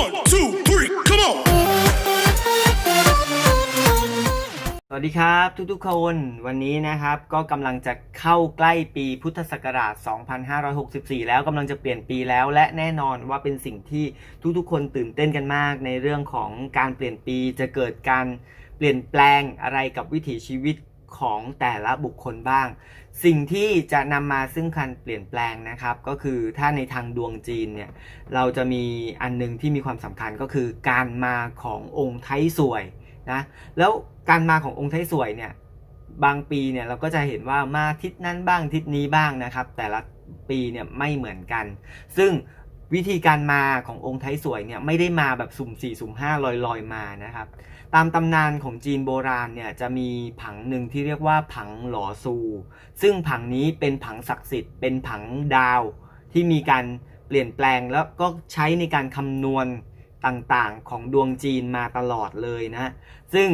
One, two, three, come on! สวัสดีครับทุกๆคนวันนี้นะครับก็กำลังจะเข้าใกล้ปีพุทธศักราช 2564 แล้วกำลังจะเปลี่ยนปีแล้ว และแน่นอนว่าเป็นสิ่งที่ทุกๆ คนตื่นเต้นกันมาก ในเรื่องของการเปลี่ยนปีจะเกิดการเปลี่ยนแปลงอะไรกับวิถีชีวิต ของแต่ละบุคคลบ้าง สิ่งที่จะนำมาซึ่งการเปลี่ยนแปลงนะครับ ก็คือถ้าในทางดวงจีนเนี่ยเราจะมีอันหนึงที่มีความสำคัญก็คือการมาขององค์ไทสวยนะแล้วการมาขององค์ไทยสวยเนี่ยบางปีเนี่ยเราก็จะเห็นว่ามาทิศนั้นบ้างทิศนี้บ้างนะครับ แต่ละปีเนี่ยไม่เหมือนกัน ซึ่งวิธีการมาขององค์ไทยสวยเนี่ยไม่ได้มาแบบสุ่ม4สุ่ม5ลอยลอยๆมานะครับ ตามตำนานของจีนโบราณเนี่ยจะมีผังหนึ่งที่เรียกว่าผังหลอซู ซึ่งผังนี้เป็นผังศักดิ์สิทธิ์ เป็นผังดาวที่มีการเปลี่ยนแปลงแล้วก็ใช้ในการคำนวณต่างๆของดวงจีนมาตลอดเลยนะ ซึ่ง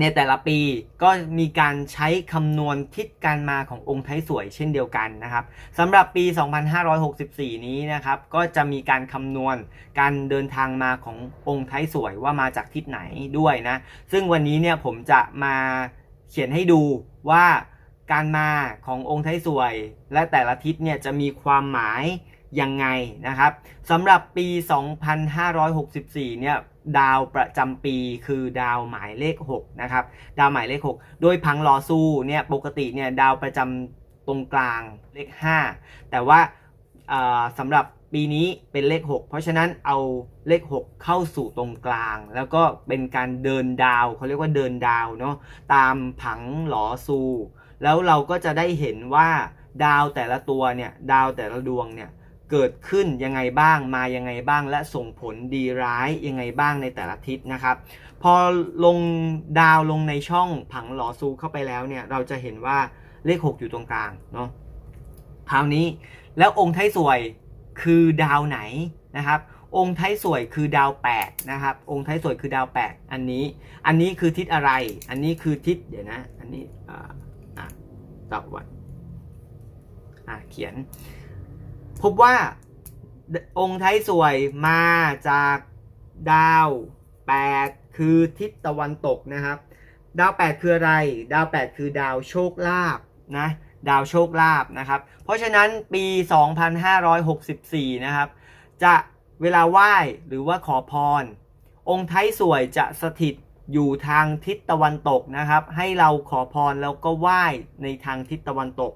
ในแต่ละปีก็มีการใช้คำนวณทิศการมาขององค์ไทยสวยเช่นเดียวกันนะครับสำหรับปี 2564 นี้นะครับก็จะมีการคำนวณการเดินทางมาขององค์ไทยสวยว่ามาจากทิศไหนด้วยนะซึ่งวันนี้เนี่ยผมจะมาเขียนให้ดูว่าการมาขององค์ไทยสวย และแต่ละทิศเนี่ยจะมีความหมาย ยังไงนะครับสำหรับปี 2564 เนี่ยดาวประจำปีคือดาวหมายเลข 6 นะครับ ดาวหมายเลข 6 โดยพังลอซูเนี่ยปกติเนี่ยดาวประจำตรงกลางเลข 5 แต่ว่าสำหรับปีนี้เป็นเลข 6 เพราะฉะนั้นเอาเลข 6 เข้าสู่ตรงกลาง แล้วก็เป็นการเดินดาวเขาเรียกว่าเดินดาวเนาะตามผังหลอซู แล้วเราก็จะได้เห็นว่าดาวแต่ละตัวเนี่ยดาวแต่ละดวงเนี่ย เกิดขึ้นยังไงบ้างมายังไงบ้าง และส่งผลดีร้ายยังไงบ้างในแต่ละทิศนะครับ พอลงดาวลงในช่องผังหลอซูเข้าไปแล้วเนี่ยเราจะเห็นว่าเลข 6 อยู่ตรงกลางเนาะคราวนี้แล้วองค์ไทยสวยคือดาวไหนนะครับ องค์ไทยสวยคือดาว8นะครับองค์ไทยสวยคือดาว 8 อันนี้ อันนี้คือทิศอะไร อันนี้คือทิศเดี๋ยวนะ อันนี้อ่าอะตะวันอะเขียน พบว่าองค์ไทยสวยมาจากดาว 8 คือทิศตะวันตกนะครับ ดาว 8 คืออะไร ดาว 8 คือดาวโชคลาภนะดาวโชคลาภนะครับ เพราะฉะนั้นปี 2564 นะครับ จะเวลาไหว้หรือว่าขอพร องค์ไทยสวยจะสถิตอยู่ทางทิศตะวันตกนะครับ ให้เราขอพรแล้วก็ไหว้ในทางทิศตะวันตก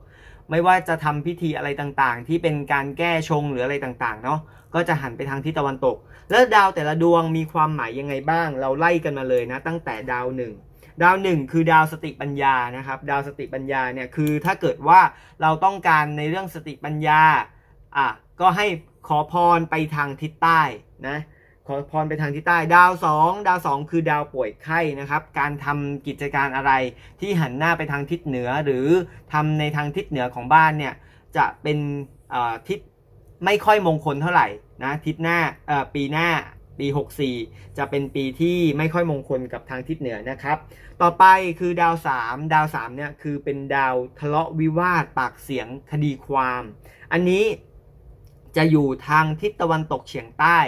ไม่ว่าจะทำพิธีอะไรต่างๆ ที่เป็นการแก้ชงหรืออะไรต่างๆเนาะก็จะหันไปทางทิศตะวันตก แล้วดาวแต่ละดวงมีความหมายยังไงบ้าง เราไล่กันมาเลยนะ ตั้งแต่ดาวหนึ่งดาวหนึ่งคือดาวสติปัญญานะครับ ดาวสติปัญญาเนี่ยคือถ้าเกิดว่าเราต้องการในเรื่องสติปัญญาอะก็ให้ขอพรไปทางทิศใต้นะ ขอพรไปทางทิศใต้ดาว 2 ดาว 2 คือดาวป่วยไข้นะครับ การทำกิจการอะไรที่หันหน้าไปทางทิศเหนือหรือทำในทางทิศเหนือของบ้านเนี่ยจะเป็นทิศไม่ค่อยมงคลเท่าไหร่นะทิศหน้าปีหน้าปี 64 จะเป็นปีที่ไม่ค่อยมงคลกับทางทิศเหนือนะครับ ต่อไปคือดาว 3 ดาว3เนี่ยคือเป็นดาวทะเลาะวิวาทปากเสียงคดีความ อันนี้จะอยู่ทางทิศตะวันตกเฉียงใต้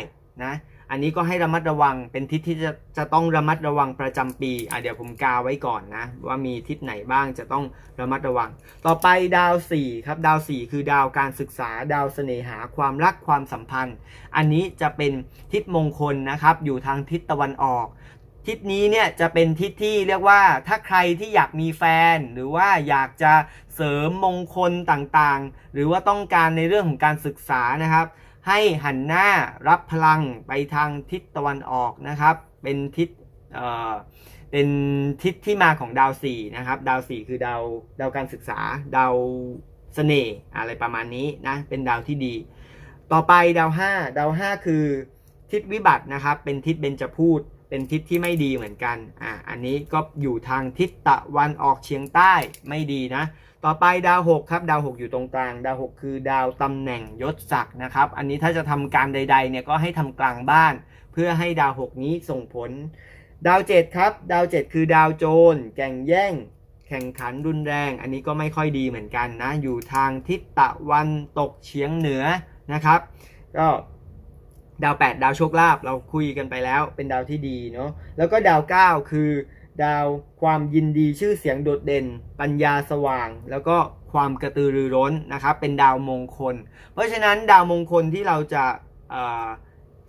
นะ อันนี้ก็ให้ระมัดระวังเป็นทิศที่จะจะต้องระมัดระวังประจำปีอะเดี๋ยวผมกาไว้ก่อนนะว่ามีทิศไหนบ้างจะต้องระมัดระวัง ต่อไปดาว4ครับดาว 4 คือดาวการศึกษา ดาวเสน่หาความรักความสัมพันธ์ อันนี้จะเป็นทิศมงคลนะครับ อยู่ทางทิศตะวันออกทิศนี้เนี่ยจะเป็นทิศที่เรียกว่าถ้าใครที่อยากมีแฟน หรือว่าอยากจะเสริมมงคลต่างๆ หรือว่าต้องการในเรื่องของการศึกษานะครับ ให้หันหน้ารับพลังไปทางทิศตะวันออกนะครับ เป็นทิศเอ่อเป็นทิศที่มาของดาวสี่นะครับ ดาวสี่คือดาวดาวการศึกษา ดาวเสน่ห์อะไรประมาณนี้นะเป็นดาวที่ดี ต่อไปดาวห้าดาวห้าคือทิศวิบัตินะครับ เป็นทิศเบญจพูด เป็นทิศที่ไม่ดีเหมือนกัน อ่า อันนี้ก็อยู่ทางทิศตะวันออกเฉียงใต้ไม่ดีนะ ต่อไปดาว6ครับ ดาว 6 อยู่ตรงกลาง ดาว 6 คือดาวตำแหน่งยศศักดิ์นะครับ อันนี้ถ้าจะทำการใด ๆ เนี่ยก็ให้ทำกลางบ้าน เพื่อให้ดาว 6 นี้ส่งผล ดาว 7 ครับ ดาว 7 คือดาวโจร แก่งแย่ง แข่งขันรุนแรง อันนี้ก็ไม่ค่อยดีเหมือนกันนะ อยู่ทางทิศตะวันตกเฉียงเหนือนะครับ ก็ ดาว 8 ดาวโชคลาภเราคุยกันไปแล้ว เป็นดาวที่ดีเนาะแล้วก็ดาว 9 คือ ดาวความยินดีชื่อเสียงโดดเด่น ปัญญาสว่าง แล้วก็ความกระตือรือร้นนะครับเป็นดาวมงคล เพราะฉะนั้นดาวมงคลที่เราจะ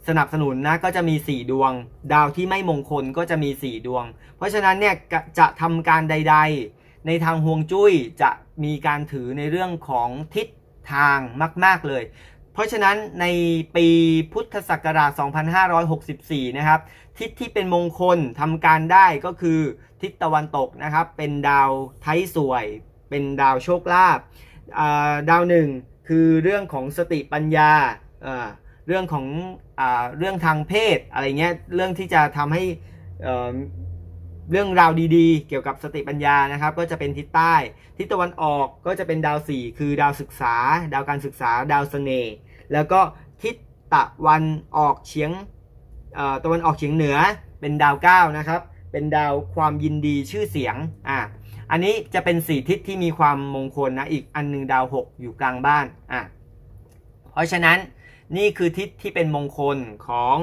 สนับสนุนนะก็จะมี 4 ดวง ดาวที่ไม่มงคลก็จะมี 4 ดวง เพราะฉะนั้นเนี่ยจะทำการใด ๆ ในทางฮวงจุ้ยจะมีการถือในเรื่องของทิศทางมาก ๆเลย เพราะฉะนั้นในปีพุทธศักราช 2564 นะครับ ทิศที่เป็นมงคลทำการได้ก็คือทิศตะวันตกนะครับ เป็นดาวไทยสวย เป็นดาวโชคลาภดาวหนึ่งคือเรื่องของสติปัญญา เรื่องของอเรื่องทางเพศอะไรเงี้ย เรื่องที่จะทำให้ เรื่องราวดีๆ เกี่ยวกับสติปัญญานะครับ ก็จะเป็นทิศใต้ ทิศตะวันออกก็จะเป็นดาวสี่คือดาวศึกษา ดาวการศึกษา ดาวเสน่ห์แล้วก็ทิศตะวันออกเฉียงตะวันออกเฉียงเหนือเป็นดาวเก้านะครับเป็นดาวความยินดีชื่อเสียงอะอันนี้จะเป็นสี่ทิศที่มีความมงคลนะอีกอันหนึงดาวหกอยู่กลางบ้านอะเพราะฉะนั้นนี่คือทิศที่เป็นมงคลของ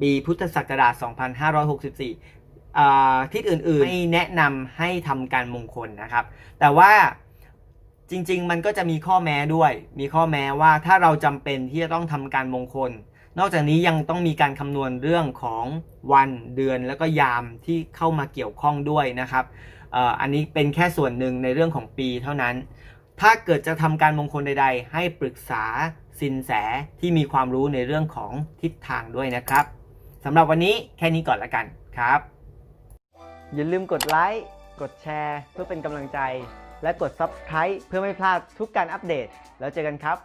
ปีพุทธศักราช 2564อ่ ทิศอื่นๆ ไม่แนะนำให้ทำการมงคลนะครับ แต่ว่าจริง ๆ มันก็จะมีข้อแม้ด้วย มีข้อแม้ว่าถ้าเราจำเป็นที่จะต้องทำการมงคล นอกจากนี้ยังต้องมีการคำนวณเรื่องของวันเดือนแล้วก็ยามที่เข้ามาเกี่ยวข้องด้วยนะครับอ,อ,อันนี้เป็นแค่ส่วนหนึ่งในเรื่องของปีเท่านั้น ถ้าเกิดจะทำการมงคลใด ๆ ให้ปรึกษาสินแสที่มีความรู้ในเรื่องของทิศทางด้วยนะครับสำหรับวันนี้แค่นี้ก่อนละกันครับ อย่าลืมกดไลค์ กดแชร์ เพื่อเป็นกำลังใจ และกด Subscribe เพื่อไม่พลาดทุกการอัปเดต แล้วเจอกันครับ